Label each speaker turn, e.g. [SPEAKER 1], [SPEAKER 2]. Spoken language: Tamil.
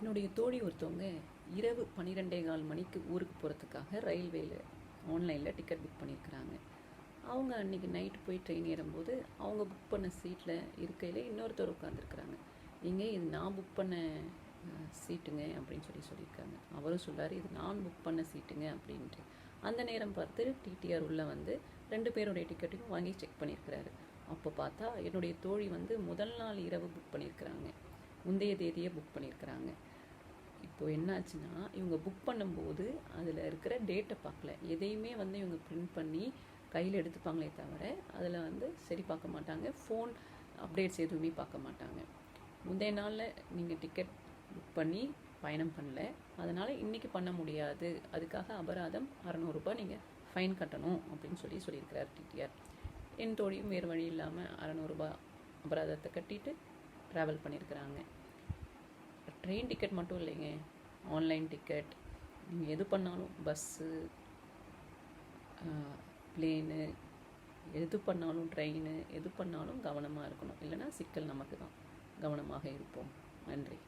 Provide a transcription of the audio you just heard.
[SPEAKER 1] என்னுடைய தோழி ஒருத்தவங்க இரவு பன்னிரெண்டே கால் மணிக்கு ஊருக்கு போகிறதுக்காக ரயில்வேல ஆன்லைனில் டிக்கெட் புக் பண்ணியிருக்கிறாங்க. அவங்க அன்றைக்கி நைட்டு போய் ட்ரெயின் ஏறும்போது அவங்க புக் பண்ண சீட்டில் இருக்கையில் இன்னொருத்தர் உட்காந்துருக்குறாங்க இங்கே இது நான் புக் பண்ண சீட்டுங்க? அப்படின்னு சொல்லி சொல்லியிருக்காங்க. அவரும் சொல்றாரு இது நான் புக் பண்ண சீட்டுங்க அப்படின்ட்டு. அந்த நேரம் பார்த்து டிடிஆர் உள்ளே வந்து ரெண்டு பேருடைய டிக்கெட்டையும் வாங்கி செக் பண்ணியிருக்கிறாரு. அப்போ பார்த்தா என்னுடைய தோழி வந்து முதல் நாள் இரவு புக் பண்ணியிருக்கிறாங்க. முந்தைய தேதியே புக் பண்ணியிருக்கிறாங்க. இப்போ என்னாச்சுன்னா இவங்க புக் பண்ணும்போது அதில் இருக்கிற டேட்டை பார்க்கல. எதையுமே வந்து இவங்க பிரிண்ட் பண்ணி கையில் எடுத்துப்பாங்களே தவிர அதில் வந்து சரி பார்க்க மாட்டாங்க. ஃபோன் அப்டேட்ஸ் எதுவுமே பார்க்க மாட்டாங்க. முந்தைய நாளில் நீங்கள் டிக்கெட் புக் பண்ணி பயணம் பண்ணல. அதனால் இன்றைக்கி பண்ண முடியாது. அதுக்காக அபராதம் அறநூறுபா நீங்கள் ஃபைன் கட்டணும் அப்படின்னு சொல்லி சொல்லியிருக்கிறார் டிடிஆர் என் தோழியும் வேறு வழி இல்லாமல் அறநூறுபா அபராதத்தை கட்டிட்டு ட்ராவல் பண்ணியிருக்கிறாங்க. ட்ரெயின் டிக்கெட் மட்டும் இல்லைங்க. ஆன்லைன் டிக்கெட் நீங்கள் எது பண்ணாலும் பஸ்ஸு பிளேனு எது பண்ணாலும் ட்ரெயின் எது பண்ணாலும் கவனமாக இருக்கணும். இல்லைன்னா சிக்கல் நமக்கு தான். கவனமாக இருப்போம். நன்றி.